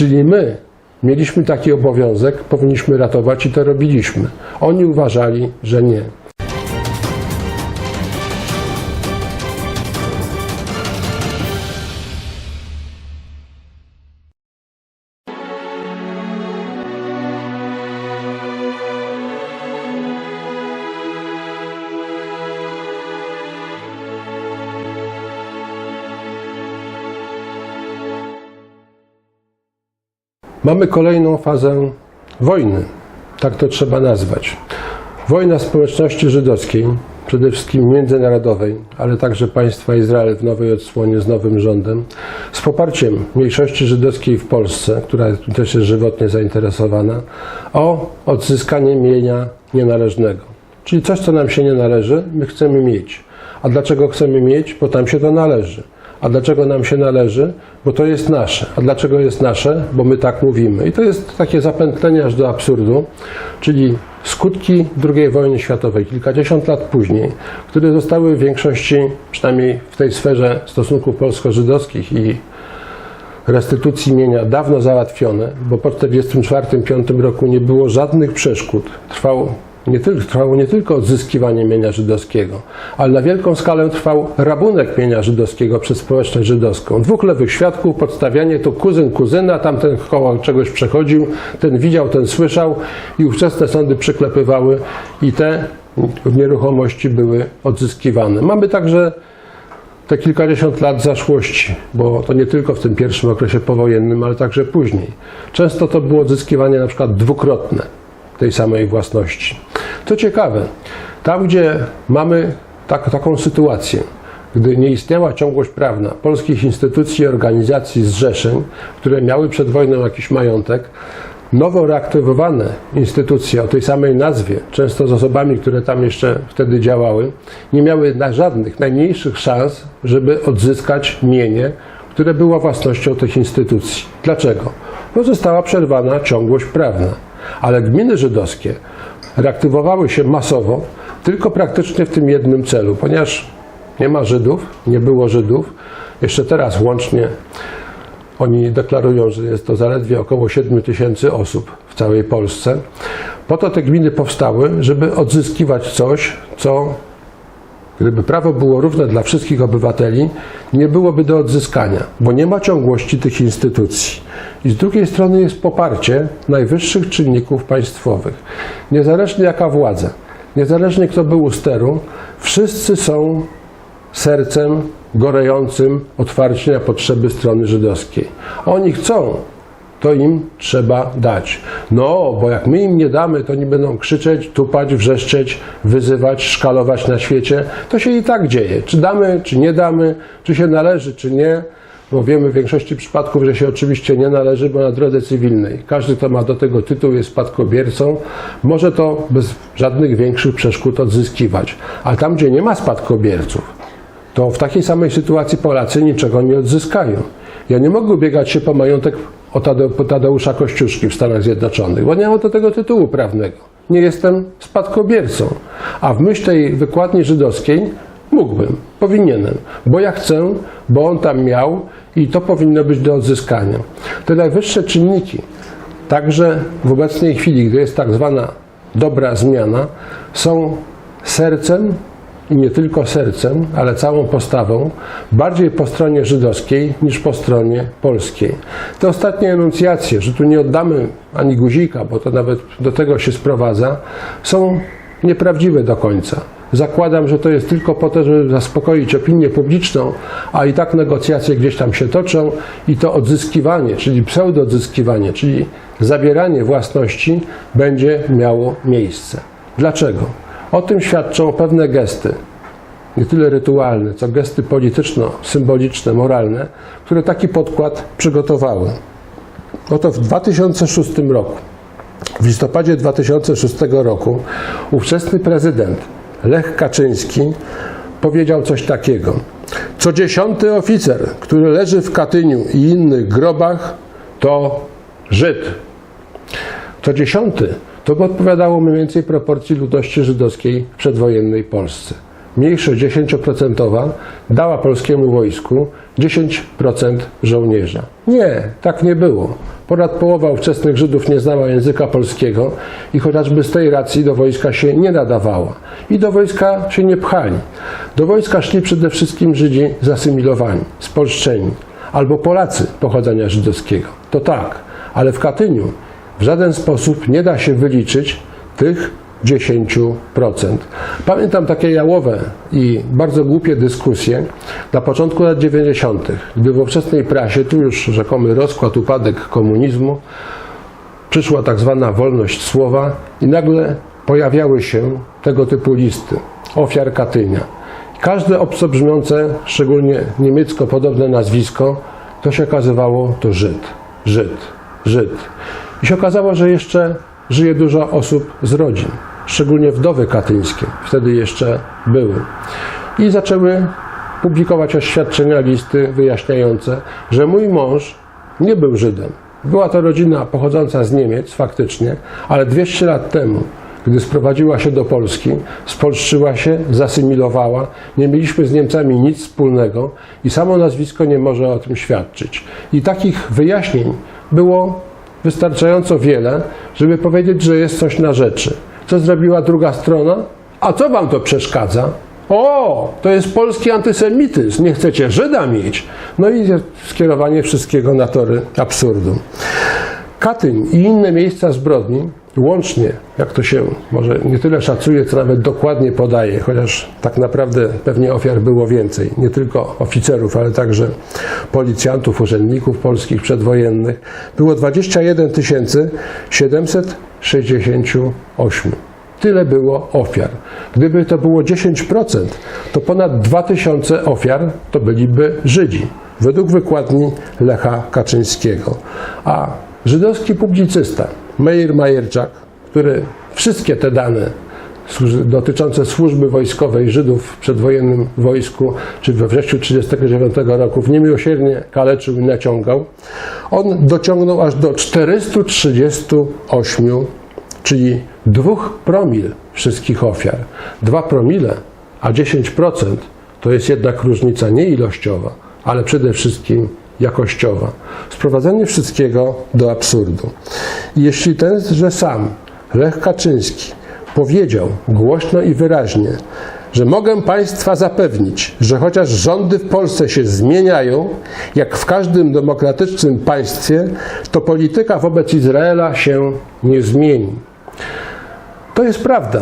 Czyli my mieliśmy taki obowiązek, powinniśmy ratować i to robiliśmy. Oni uważali, że nie. Mamy kolejną fazę wojny, tak to trzeba nazwać. Wojna społeczności żydowskiej, przede wszystkim międzynarodowej, ale także państwa Izrael w nowej odsłonie z nowym rządem, z poparciem mniejszości żydowskiej w Polsce, która też jest żywotnie zainteresowana, o odzyskanie mienia nienależnego. Czyli coś, co nam się nie należy, my chcemy mieć. A dlaczego chcemy mieć? Bo tam się to należy. A dlaczego nam się należy? Bo to jest nasze. A dlaczego jest nasze? Bo my tak mówimy. I to jest takie zapętlenie aż do absurdu, czyli skutki II wojny światowej, kilkadziesiąt lat później, które zostały w większości, przynajmniej w tej sferze stosunków polsko-żydowskich i restytucji mienia dawno załatwione, bo po 1944-1945 roku nie było żadnych przeszkód. Trwał nie tylko, trwało nie tylko odzyskiwanie mienia żydowskiego, ale na wielką skalę trwał rabunek mienia żydowskiego przez społeczność żydowską. Dwóch lewych świadków, podstawianie to kuzyn kuzyna, tamten koło czegoś przechodził, ten widział, ten słyszał i ówczesne sądy przyklepywały i te nieruchomości były odzyskiwane. Mamy także te kilkadziesiąt lat zaszłości, bo to nie tylko w tym pierwszym okresie powojennym, ale także później. Często to było odzyskiwanie na przykład dwukrotne tej samej własności. To ciekawe, tam gdzie mamy tak, taką sytuację, gdy nie istniała ciągłość prawna polskich instytucji, organizacji, zrzeszeń, które miały przed wojną jakiś majątek, nowo reaktywowane instytucje o tej samej nazwie, często z osobami, które tam jeszcze wtedy działały, nie miały na żadnych, najmniejszych szans, żeby odzyskać mienie, które było własnością tych instytucji. Dlaczego? Bo została przerwana ciągłość prawna. Ale gminy żydowskie reaktywowały się masowo tylko praktycznie w tym jednym celu, ponieważ nie ma Żydów, nie było Żydów. Jeszcze teraz łącznie oni deklarują, że jest to zaledwie około 7 tysięcy osób w całej Polsce. Po to te gminy powstały, żeby odzyskiwać coś, co Gdyby prawo było równe dla wszystkich obywateli, nie byłoby do odzyskania, bo nie ma ciągłości tych instytucji. I z drugiej strony jest poparcie najwyższych czynników państwowych. Niezależnie jaka władza, niezależnie kto był u steru, wszyscy są sercem gorejącym otwarcie na potrzeby strony żydowskiej. Oni chcą, to im trzeba dać. No, bo jak my im nie damy, to oni będą krzyczeć, tupać, wrzeszczeć, wyzywać, szkalować na świecie. To się i tak dzieje. Czy damy, czy nie damy, czy się należy, czy nie. Bo wiemy w większości przypadków, że się oczywiście nie należy, bo na drodze cywilnej każdy, kto ma do tego tytuł, jest spadkobiercą, może to bez żadnych większych przeszkód odzyskiwać. A tam, gdzie nie ma spadkobierców, to w takiej samej sytuacji Polacy niczego nie odzyskają. Ja nie mogę ubiegać się po majątek o Tade- Tadeusza Kościuszki w Stanach Zjednoczonych, bo nie mam do tego tytułu prawnego. Nie jestem spadkobiercą. A w myśl tej wykładni żydowskiej mógłbym, powinienem, bo ja chcę, bo on tam miał i to powinno być do odzyskania. Te najwyższe czynniki, także w obecnej chwili, gdy jest tak zwana dobra zmiana, są sercem i nie tylko sercem, ale całą postawą, bardziej po stronie żydowskiej niż po stronie polskiej. Te ostatnie enuncjacje, że tu nie oddamy ani guzika, bo to nawet do tego się sprowadza, są nieprawdziwe do końca. Zakładam, że to jest tylko po to, żeby zaspokoić opinię publiczną, a i tak negocjacje gdzieś tam się toczą i to odzyskiwanie, czyli pseudo-odzyskiwanie, czyli zabieranie własności będzie miało miejsce. Dlaczego? O tym świadczą pewne gesty, nie tyle rytualne, co gesty polityczno-symboliczne, moralne, które taki podkład przygotowały. Oto w 2006 roku, w listopadzie 2006 roku, ówczesny prezydent Lech Kaczyński powiedział coś takiego. Co dziesiąty oficer, który leży w Katyniu i innych grobach, to Żyd. Co dziesiąty to by odpowiadało mniej więcej proporcji ludności żydowskiej w przedwojennej Polsce. mniejszość 10% dała polskiemu wojsku 10% żołnierza. Nie, tak nie było. Ponad połowa ówczesnych Żydów nie znała języka polskiego i chociażby z tej racji do wojska się nie nadawała. I do wojska się nie pchali. Do wojska szli przede wszystkim Żydzi zasymilowani, spolszczeni, albo Polacy pochodzenia żydowskiego. To tak, ale w Katyniu w żaden sposób nie da się wyliczyć tych 10%. Pamiętam takie jałowe i bardzo głupie dyskusje na początku lat 90., gdy w ówczesnej prasie, tu już rzekomy rozkład, upadek komunizmu, przyszła tak zwana wolność słowa i nagle pojawiały się tego typu listy ofiar Katynia. Każde obco brzmiące, szczególnie niemiecko podobne nazwisko, to się okazywało to Żyd, Żyd, Żyd. I się okazało, że jeszcze żyje dużo osób z rodzin, szczególnie wdowy katyńskie, wtedy jeszcze były. I zaczęły publikować oświadczenia, listy wyjaśniające, że mój mąż nie był Żydem. Była to rodzina pochodząca z Niemiec faktycznie, ale 200 lat temu, gdy sprowadziła się do Polski, spolszczyła się, zasymilowała, nie mieliśmy z Niemcami nic wspólnego i samo nazwisko nie może o tym świadczyć. I takich wyjaśnień było wystarczająco wiele, żeby powiedzieć, że jest coś na rzeczy. Co zrobiła druga strona? A co wam to przeszkadza? O, to jest polski antysemityzm, nie chcecie Żyda mieć. No i skierowanie wszystkiego na tory absurdu. Katyń i inne miejsca zbrodni, łącznie, jak to się może nie tyle szacuje, co nawet dokładnie podaje, chociaż tak naprawdę pewnie ofiar było więcej, nie tylko oficerów, ale także policjantów, urzędników polskich przedwojennych, było 21 768. Tyle było ofiar. Gdyby to było 10%, to ponad 2000 ofiar to byliby Żydzi, według wykładni Lecha Kaczyńskiego. A żydowski publicysta Meir Majerczak, który wszystkie te dane dotyczące służby wojskowej Żydów w przedwojennym wojsku, czy we wrześniu 1939 roku, niemiłosiernie kaleczył i naciągał, on dociągnął aż do 438 czyli dwóch promil wszystkich ofiar. Dwa promile, a 10% to jest jednak różnica nie ilościowa, ale przede wszystkim jakościowa. Sprowadzenie wszystkiego do absurdu. Jeśli tenże sam Lech Kaczyński powiedział głośno i wyraźnie, że mogę Państwa zapewnić, że chociaż rządy w Polsce się zmieniają, jak w każdym demokratycznym państwie, to polityka wobec Izraela się nie zmieni. To jest prawda.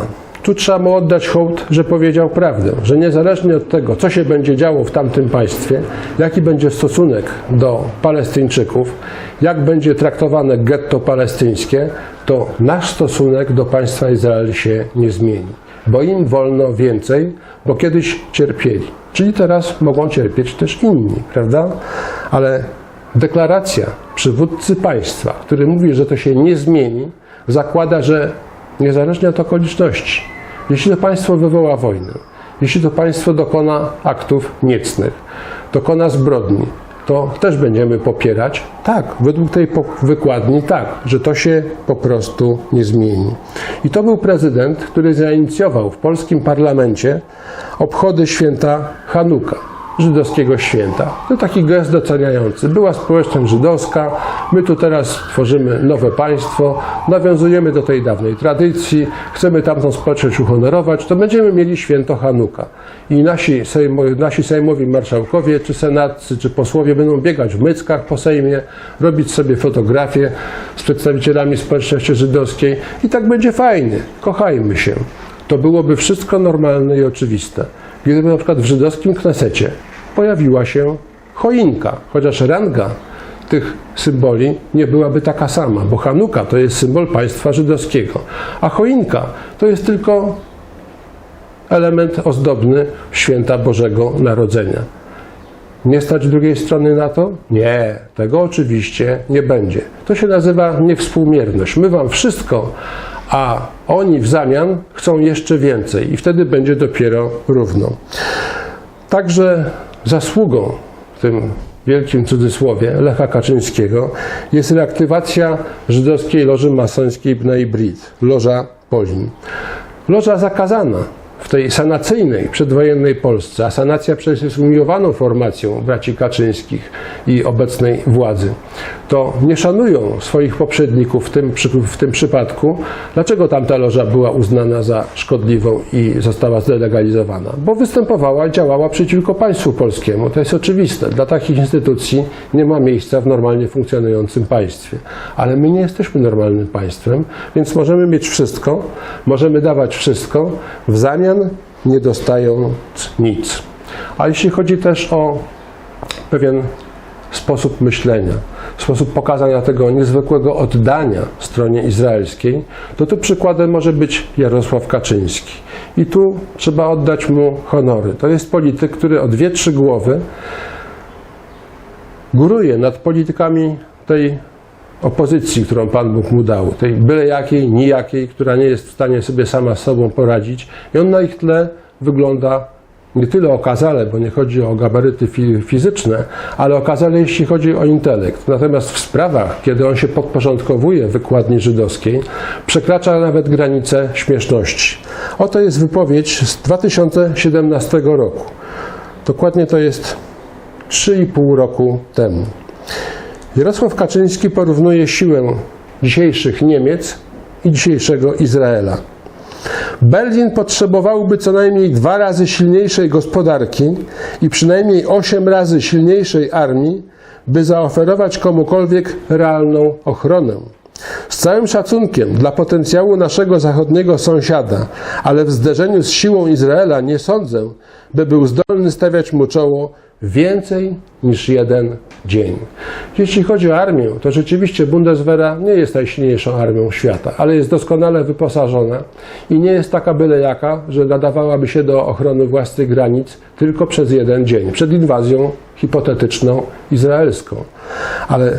Tu trzeba mu oddać hołd, że powiedział prawdę, że niezależnie od tego, co się będzie działo w tamtym państwie, jaki będzie stosunek do Palestyńczyków, jak będzie traktowane getto palestyńskie, to nasz stosunek do państwa Izrael się nie zmieni. Bo im wolno więcej, bo kiedyś cierpieli. Czyli teraz mogą cierpieć też inni, prawda? Ale deklaracja przywódcy państwa, który mówi, że to się nie zmieni, zakłada, że niezależnie od okoliczności, jeśli to państwo wywoła wojnę, jeśli to państwo dokona aktów niecnych, dokona zbrodni, to też będziemy popierać. Tak, według tej wykładni tak, że to się po prostu nie zmieni. I to był prezydent, który zainicjował w polskim parlamencie obchody święta Hanuka żydowskiego święta. To taki gest doceniający. Była społeczność żydowska, my tu teraz tworzymy nowe państwo, nawiązujemy do tej dawnej tradycji, chcemy tamtą społeczność uhonorować, to będziemy mieli święto Hanuka. I nasi, sejmo, nasi sejmowi marszałkowie, czy senatcy, czy posłowie będą biegać w myckach po Sejmie, robić sobie fotografie z przedstawicielami społeczności żydowskiej i tak będzie fajnie. Kochajmy się. To byłoby wszystko normalne i oczywiste. Gdyby na przykład w żydowskim Knesecie pojawiła się choinka, chociaż ranga tych symboli nie byłaby taka sama, bo Hanuka to jest symbol państwa żydowskiego, a choinka to jest tylko element ozdobny święta Bożego Narodzenia. Nie stać drugiej strony na to? Nie, tego oczywiście nie będzie. To się nazywa niewspółmierność. My wam wszystko, a oni w zamian chcą jeszcze więcej i wtedy będzie dopiero równo. Także zasługą w tym wielkim cudzysłowie Lecha Kaczyńskiego jest reaktywacja żydowskiej loży masońskiej Bnei Brit, loża Polin. Loża zakazana w tej sanacyjnej, przedwojennej Polsce, a sanacja przecież jest umiłowaną formacją braci Kaczyńskich i obecnej władzy, to nie szanują swoich poprzedników w tym, w tym przypadku. Dlaczego tamta loża była uznana za szkodliwą i została zdelegalizowana? Bo występowała, działała przeciwko państwu polskiemu. To jest oczywiste. Dla takich instytucji nie ma miejsca w normalnie funkcjonującym państwie. Ale my nie jesteśmy normalnym państwem, więc możemy mieć wszystko, możemy dawać wszystko, w zamian nie dostając nic. A jeśli chodzi też o pewien sposób myślenia, sposób pokazania tego niezwykłego oddania stronie izraelskiej, to tu przykładem może być Jarosław Kaczyński. I tu trzeba oddać mu honory. To jest polityk, który o dwie, trzy głowy góruje nad politykami tej opozycji, którą Pan Bóg mu dał, tej byle jakiej, nijakiej, która nie jest w stanie sobie sama z sobą poradzić. I on na ich tle wygląda nie tyle okazale, bo nie chodzi o gabaryty fi- fizyczne, ale okazale, jeśli chodzi o intelekt. Natomiast w sprawach, kiedy on się podporządkowuje wykładni żydowskiej, przekracza nawet granice śmieszności. Oto jest wypowiedź z 2017 roku. Dokładnie to jest 3,5 roku temu. Jarosław Kaczyński porównuje siłę dzisiejszych Niemiec i dzisiejszego Izraela. Berlin potrzebowałby co najmniej dwa razy silniejszej gospodarki i przynajmniej osiem razy silniejszej armii, by zaoferować komukolwiek realną ochronę. Z całym szacunkiem dla potencjału naszego zachodniego sąsiada, ale w zderzeniu z siłą Izraela nie sądzę, by był zdolny stawiać mu czoło więcej niż jeden dzień. Jeśli chodzi o armię, to rzeczywiście Bundeswehra nie jest najsilniejszą armią świata, ale jest doskonale wyposażona i nie jest taka byle jaka, że nadawałaby się do ochrony własnych granic tylko przez jeden dzień, przed inwazją hipotetyczną izraelską. Ale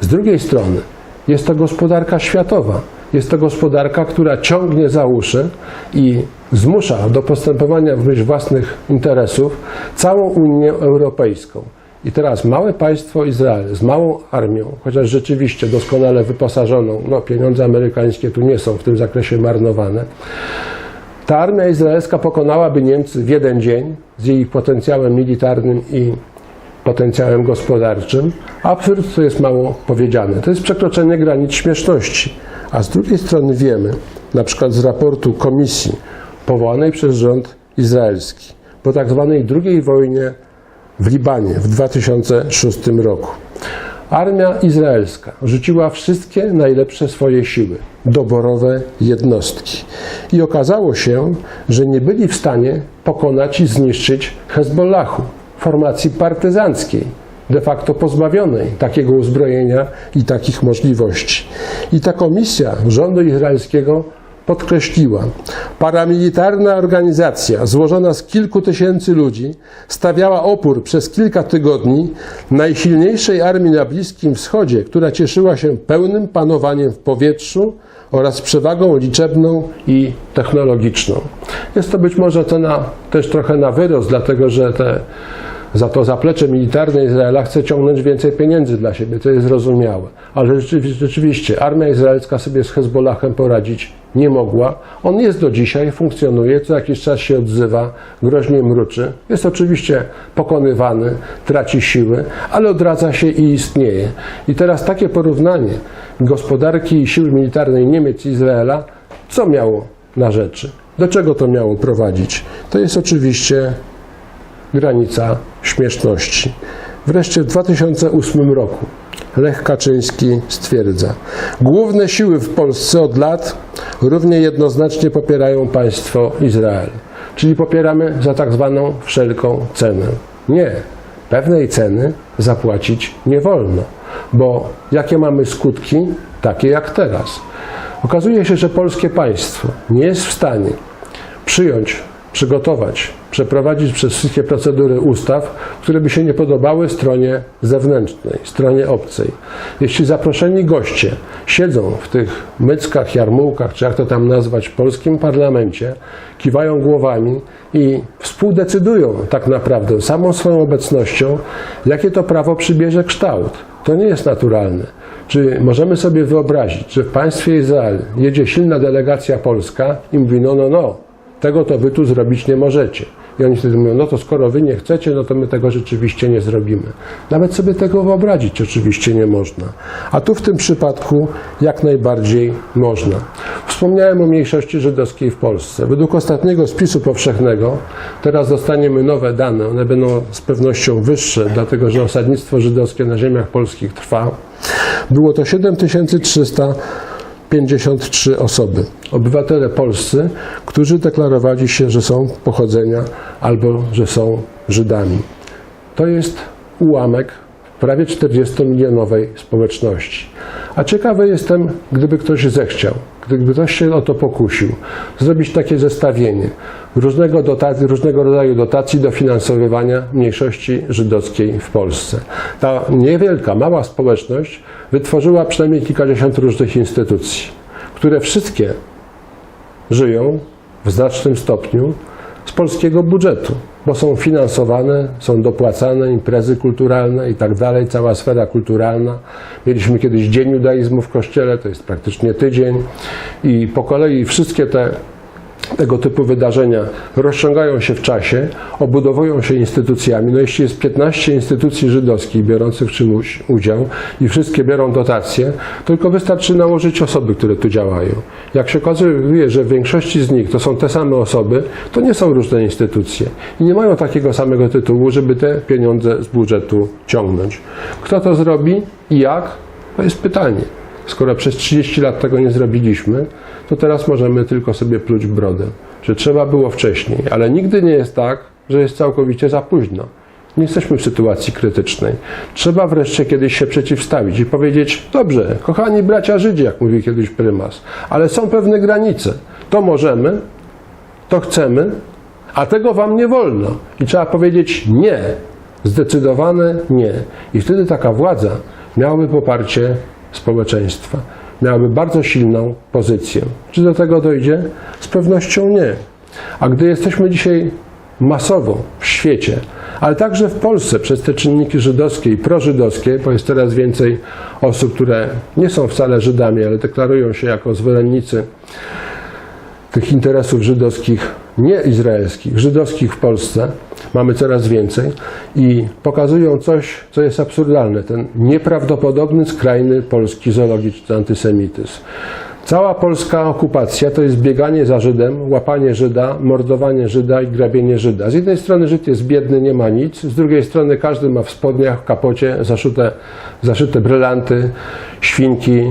z drugiej strony jest to gospodarka światowa. Jest to gospodarka, która ciągnie za uszy i zmusza do postępowania w myśl własnych interesów całą Unię Europejską. I teraz małe państwo Izrael z małą armią, chociaż rzeczywiście doskonale wyposażoną, no pieniądze amerykańskie tu nie są w tym zakresie marnowane, ta armia izraelska pokonałaby Niemcy w jeden dzień z jej potencjałem militarnym i potencjałem gospodarczym. Absurd to jest mało powiedziane. To jest przekroczenie granic śmieszności. A z drugiej strony wiemy, na przykład z raportu komisji powołanej przez rząd izraelski po tak zwanej drugiej wojnie w Libanie w 2006 roku. Armia izraelska rzuciła wszystkie najlepsze swoje siły, doborowe jednostki. I okazało się, że nie byli w stanie pokonać i zniszczyć Hezbollahu, formacji partyzanckiej, de facto pozbawionej takiego uzbrojenia i takich możliwości. I ta komisja rządu izraelskiego podkreśliła, paramilitarna organizacja złożona z kilku tysięcy ludzi stawiała opór przez kilka tygodni najsilniejszej armii na Bliskim Wschodzie, która cieszyła się pełnym panowaniem w powietrzu oraz przewagą liczebną i technologiczną. Jest to być może cena też trochę na wyrost, dlatego że te za to zaplecze militarne Izraela chce ciągnąć więcej pieniędzy dla siebie, to jest zrozumiałe. Ale rzeczywiście, armia izraelska sobie z Hezbollahem poradzić nie mogła. On jest do dzisiaj, funkcjonuje, co jakiś czas się odzywa, groźnie mruczy. Jest oczywiście pokonywany, traci siły, ale odradza się i istnieje. I teraz takie porównanie gospodarki i siły militarnej Niemiec i Izraela, co miało na rzeczy? Do czego to miało prowadzić? To jest oczywiście granica śmieszności. Wreszcie w 2008 roku Lech Kaczyński stwierdza: Główne siły w Polsce od lat równie jednoznacznie popierają państwo Izrael, czyli popieramy za tak zwaną wszelką cenę. Nie, pewnej ceny zapłacić nie wolno, bo jakie mamy skutki, takie jak teraz. Okazuje się, że polskie państwo nie jest w stanie przyjąć, przygotować, przeprowadzić przez wszystkie procedury ustaw, które by się nie podobały stronie zewnętrznej, stronie obcej. Jeśli zaproszeni goście siedzą w tych myckach, jarmułkach, czy jak to tam nazwać, w polskim parlamencie, kiwają głowami i współdecydują tak naprawdę samą swoją obecnością, jakie to prawo przybierze kształt. To nie jest naturalne. Czy możemy sobie wyobrazić, że w państwie Izrael jedzie silna delegacja polska i mówi, no, no, no, Tego to wy tu zrobić nie możecie. I oni wtedy mówią, no to skoro wy nie chcecie, no to my tego rzeczywiście nie zrobimy. Nawet sobie tego wyobrazić oczywiście nie można. A tu w tym przypadku jak najbardziej można. Wspomniałem o mniejszości żydowskiej w Polsce. Według ostatniego spisu powszechnego, teraz dostaniemy nowe dane, one będą z pewnością wyższe, dlatego że osadnictwo żydowskie na ziemiach polskich trwa. Było to 7300 53 osoby, obywatele polscy, którzy deklarowali się, że są pochodzenia albo że są Żydami. To jest ułamek prawie 40-milionowej społeczności. A ciekawy jestem, gdyby ktoś zechciał, gdyby ktoś się o to pokusił, zrobić takie zestawienie różnego, dotacji, różnego rodzaju dotacji dofinansowywania mniejszości żydowskiej w Polsce. Ta niewielka, mała społeczność wytworzyła przynajmniej kilkadziesiąt różnych instytucji, które wszystkie żyją w znacznym stopniu z polskiego budżetu, bo są finansowane, są dopłacane imprezy kulturalne i tak dalej, cała sfera kulturalna. Mieliśmy kiedyś Dzień Judaizmu w Kościele, to jest praktycznie tydzień i po kolei wszystkie te tego typu wydarzenia rozciągają się w czasie, obudowują się instytucjami. No jeśli jest 15 instytucji żydowskich biorących w czymś udział i wszystkie biorą dotacje, tylko wystarczy nałożyć osoby, które tu działają. Jak się okazuje, że w większości z nich to są te same osoby, to nie są różne instytucje i nie mają takiego samego tytułu, żeby te pieniądze z budżetu ciągnąć. Kto to zrobi i jak? To jest pytanie. Skoro przez 30 lat tego nie zrobiliśmy, to teraz możemy tylko sobie pluć brodę, że trzeba było wcześniej, ale nigdy nie jest tak, że jest całkowicie za późno. Nie jesteśmy w sytuacji krytycznej. Trzeba wreszcie kiedyś się przeciwstawić i powiedzieć: Dobrze, kochani bracia Żydzi, jak mówi kiedyś prymas, ale są pewne granice. To możemy, to chcemy, a tego wam nie wolno. I trzeba powiedzieć nie, zdecydowane nie. I wtedy taka władza miałaby poparcie społeczeństwa. Miałaby bardzo silną pozycję. Czy do tego dojdzie? Z pewnością nie. A gdy jesteśmy dzisiaj masowo w świecie, ale także w Polsce przez te czynniki żydowskie i prożydowskie, bo jest coraz więcej osób, które nie są wcale Żydami, ale deklarują się jako zwolennicy tych interesów żydowskich, nie izraelskich, żydowskich w Polsce, mamy coraz więcej i pokazują coś, co jest absurdalne, ten nieprawdopodobny, skrajny polski zoologiczny antysemityzm. Cała polska okupacja to jest bieganie za Żydem, łapanie Żyda, mordowanie Żyda i grabienie Żyda. Z jednej strony Żyd jest biedny, nie ma nic, z drugiej strony każdy ma w spodniach, w kapocie zaszyte, zaszyte brylanty, świnki,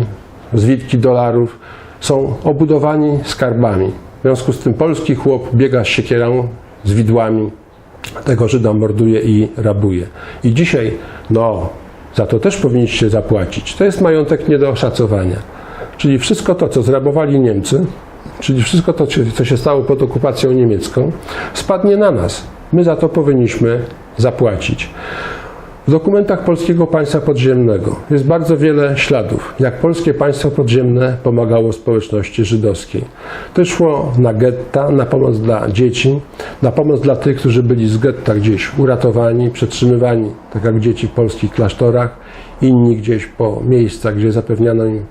zwitki dolarów. Są obudowani skarbami. Związku z tym polski chłop biega z siekierą, z widłami, tego Żyda morduje i rabuje. I dzisiaj, no, za to też powinniście zapłacić. To jest majątek nie do oszacowania. Czyli wszystko to, co zrabowali Niemcy, czyli wszystko to, co się stało pod okupacją niemiecką, spadnie na nas. My za to powinniśmy zapłacić. W dokumentach Polskiego Państwa Podziemnego jest bardzo wiele śladów, jak polskie państwo podziemne pomagało społeczności żydowskiej. To szło na getta, na pomoc dla dzieci, na pomoc dla tych, którzy byli z getta gdzieś uratowani, przetrzymywani, tak jak dzieci w polskich klasztorach, inni gdzieś po miejscach, gdzie zapewniano im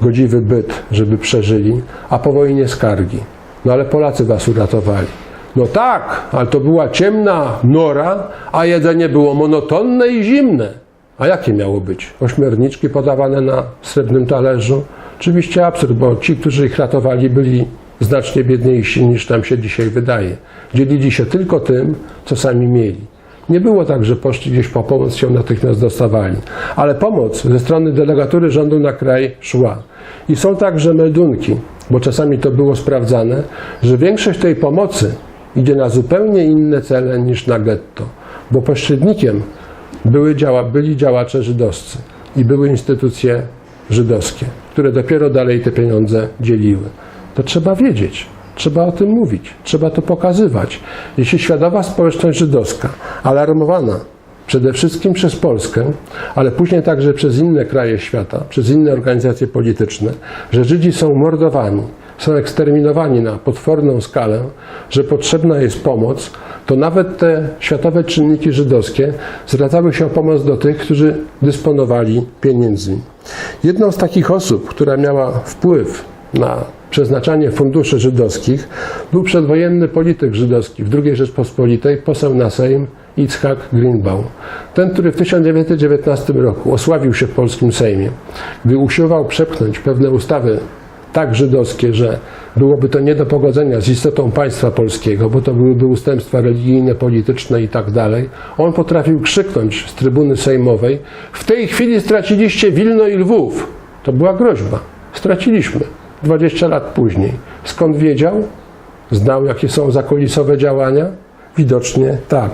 godziwy byt, żeby przeżyli, a po wojnie skargi. No ale Polacy was uratowali. No tak, ale to była ciemna nora, a jedzenie było monotonne i zimne. A jakie miało być? Ośmiorniczki podawane na srebrnym talerzu? Oczywiście absurd, bo ci, którzy ich ratowali, byli znacznie biedniejsi niż nam się dzisiaj wydaje. Dzielili się tylko tym, co sami mieli. Nie było tak, że poszli gdzieś po pomoc się natychmiast dostawali, ale pomoc ze strony delegatury rządu na kraj szła. I są także meldunki, bo czasami to było sprawdzane, że większość tej pomocy idzie na zupełnie inne cele niż na getto, bo pośrednikiem były działa, byli działacze żydowscy i były instytucje żydowskie, które dopiero dalej te pieniądze dzieliły. To trzeba wiedzieć. Trzeba o tym mówić, trzeba to pokazywać. Jeśli świadoma społeczność żydowska, alarmowana przede wszystkim przez Polskę, ale później także przez inne kraje świata, przez inne organizacje polityczne, że Żydzi są mordowani, są eksterminowani na potworną skalę, że potrzebna jest pomoc, to nawet te światowe czynniki żydowskie zwracały się o pomoc do tych, którzy dysponowali pieniędzmi. Jedną z takich osób, która miała wpływ na przeznaczanie funduszy żydowskich był przedwojenny polityk żydowski w II Rzeczpospolitej, poseł na Sejm Yitzhak Greenbaum. Ten, który w 1919 roku osławił się w polskim Sejmie, gdy usiłował przepchnąć pewne ustawy tak żydowskie, że byłoby to nie do pogodzenia z istotą państwa polskiego, bo to byłyby ustępstwa religijne, polityczne i tak dalej. On potrafił krzyknąć z trybuny sejmowej: W tej chwili straciliście Wilno i Lwów. To była groźba. Straciliśmy 20 lat później. Skąd wiedział? Znał, jakie są zakulisowe działania? Widocznie tak.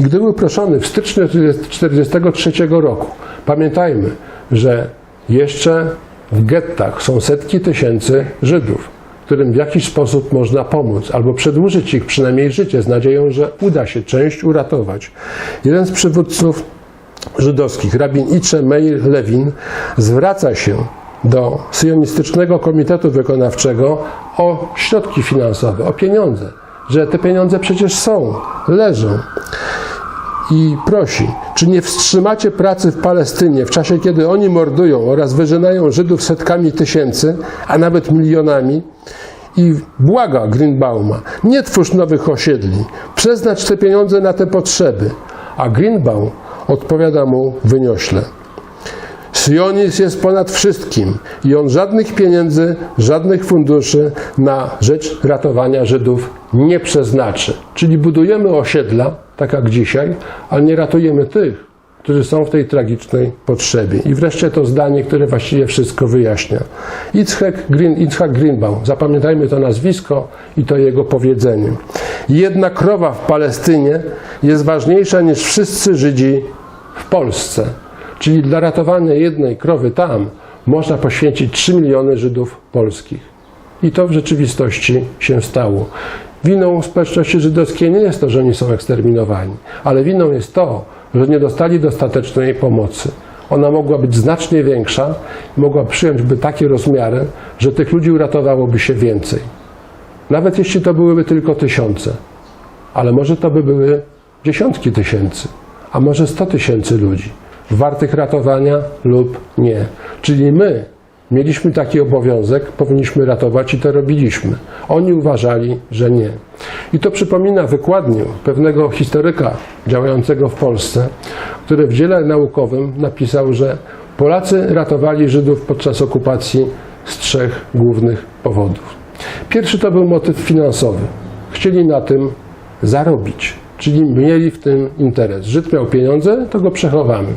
I gdy był proszony w styczniu 1943 roku, pamiętajmy, że jeszcze w gettach są setki tysięcy Żydów, którym w jakiś sposób można pomóc, albo przedłużyć ich przynajmniej życie z nadzieją, że uda się część uratować. Jeden z przywódców żydowskich, rabin Icze Meir Lewin, zwraca się do Syjonistycznego Komitetu Wykonawczego o środki finansowe, o pieniądze, że te pieniądze przecież są, leżą i prosi, czy nie wstrzymacie pracy w Palestynie w czasie, kiedy oni mordują oraz wyżynają Żydów setkami tysięcy, a nawet milionami? I błaga Greenbauma, nie twórz nowych osiedli, przeznacz te pieniądze na te potrzeby. A Greenbaum odpowiada mu wyniośle. Sionizm jest ponad wszystkim i on żadnych pieniędzy, żadnych funduszy na rzecz ratowania Żydów nie przeznaczy. Czyli budujemy osiedla, tak jak dzisiaj, ale nie ratujemy tych, którzy są w tej tragicznej potrzebie. I wreszcie to zdanie, które właściwie wszystko wyjaśnia. Yitzhak, Green, Greenbaum, zapamiętajmy to nazwisko i to jego powiedzenie. Jedna krowa w Palestynie jest ważniejsza niż wszyscy Żydzi w Polsce. Czyli dla ratowania jednej krowy tam można poświęcić 3 miliony Żydów polskich. I to w rzeczywistości się stało. Winą społeczności żydowskiej nie jest to, że oni są eksterminowani, ale winą jest to, że nie dostali dostatecznej pomocy. Ona mogła być znacznie większa, mogła przyjąć by takie rozmiary, że tych ludzi uratowałoby się więcej. Nawet jeśli to byłyby tylko tysiące, ale może to by były dziesiątki tysięcy, a może sto tysięcy ludzi wartych ratowania lub nie. Czyli my mieliśmy taki obowiązek, powinniśmy ratować i to robiliśmy. Oni uważali, że nie. I to przypomina wykładnię pewnego historyka działającego w Polsce, który w dziele naukowym napisał, że Polacy ratowali Żydów podczas okupacji z trzech głównych powodów. Pierwszy to był motyw finansowy. Chcieli na tym zarobić czyli mieli w tym interes. Żyd miał pieniądze, to go przechowamy.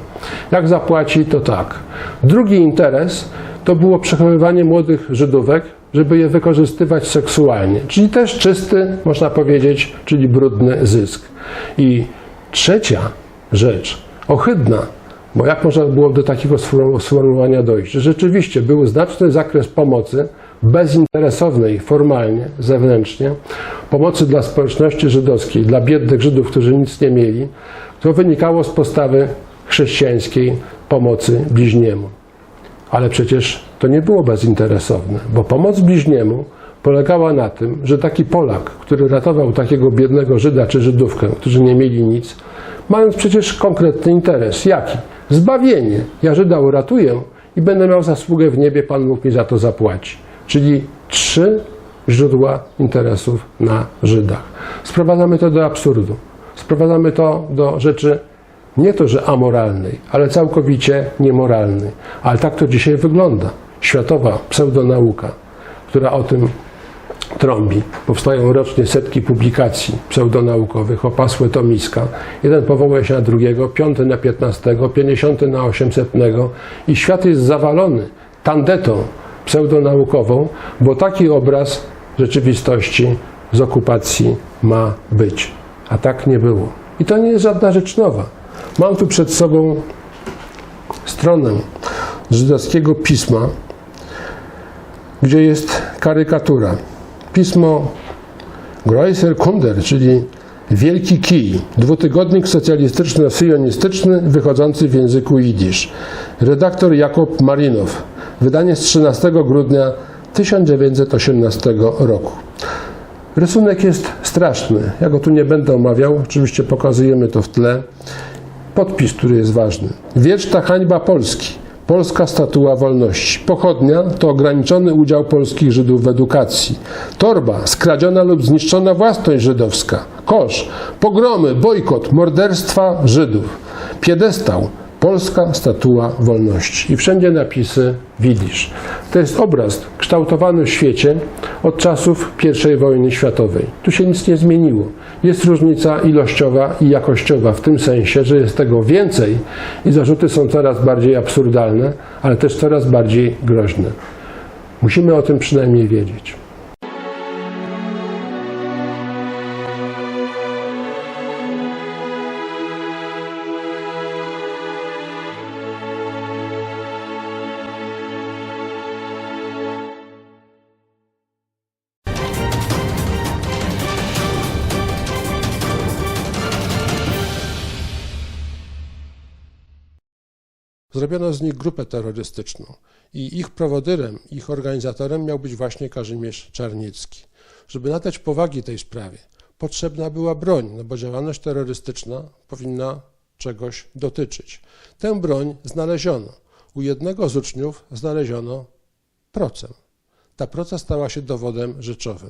Jak zapłaci, to tak. Drugi interes to było przechowywanie młodych Żydówek, żeby je wykorzystywać seksualnie, czyli też czysty, można powiedzieć, czyli brudny zysk. I trzecia rzecz, ohydna, bo jak można było do takiego sformułowania dojść? Rzeczywiście był znaczny zakres pomocy, bezinteresownej formalnie, zewnętrznie, pomocy dla społeczności żydowskiej, dla biednych Żydów, którzy nic nie mieli, to wynikało z postawy chrześcijańskiej pomocy bliźniemu. Ale przecież to nie było bezinteresowne, bo pomoc bliźniemu polegała na tym, że taki Polak, który ratował takiego biednego Żyda czy Żydówkę, którzy nie mieli nic, mając przecież konkretny interes. Jaki? Zbawienie. Ja Żyda uratuję i będę miał zasługę w niebie, Pan Bóg mi za to zapłaci. Czyli trzy źródła interesów na Żydach. Sprowadzamy to do absurdu. Sprowadzamy to do rzeczy nie to, że amoralnej, ale całkowicie niemoralnej. Ale tak to dzisiaj wygląda. Światowa pseudonauka, która o tym trąbi. Powstają rocznie setki publikacji pseudonaukowych, opasłe tomiska. Jeden powołuje się na drugiego, piąty na piętnastego, pięćdziesiąty na osiemsetnego i świat jest zawalony tandetą pseudonaukową, bo taki obraz rzeczywistości z okupacji ma być. A tak nie było. I to nie jest żadna rzecz nowa. Mam tu przed sobą stronę żydowskiego pisma, gdzie jest karykatura. Pismo Greuser Kunder, czyli Wielki Kij, dwutygodnik socjalistyczno-syjonistyczny wychodzący w języku jidysz. Redaktor Jakob Marinow. Wydanie z 13 grudnia 1918 roku. Rysunek jest straszny. Ja go tu nie będę omawiał, oczywiście pokazujemy to w tle. Podpis, który jest ważny. Wieczna hańba Polski. Polska Statua Wolności. Pochodnia to ograniczony udział polskich Żydów w edukacji. Torba skradziona lub zniszczona własność żydowska. Kosz pogromy, bojkot, morderstwa Żydów. Piedestał Polska Statua Wolności. I wszędzie napisy Widzisz. To jest obraz kształtowany w świecie od czasów I wojny światowej. Tu się nic nie zmieniło. Jest różnica ilościowa i jakościowa w tym sensie, że jest tego więcej i zarzuty są coraz bardziej absurdalne, ale też coraz bardziej groźne. Musimy o tym przynajmniej wiedzieć. Nich grupę terrorystyczną i ich prowodyrem, ich organizatorem miał być właśnie Kazimierz Czarniecki. Żeby nadać powagi tej sprawie, potrzebna była broń, no bo działalność terrorystyczna powinna czegoś dotyczyć. Tę broń znaleziono. U jednego z uczniów znaleziono procę. Ta proca stała się dowodem rzeczowym.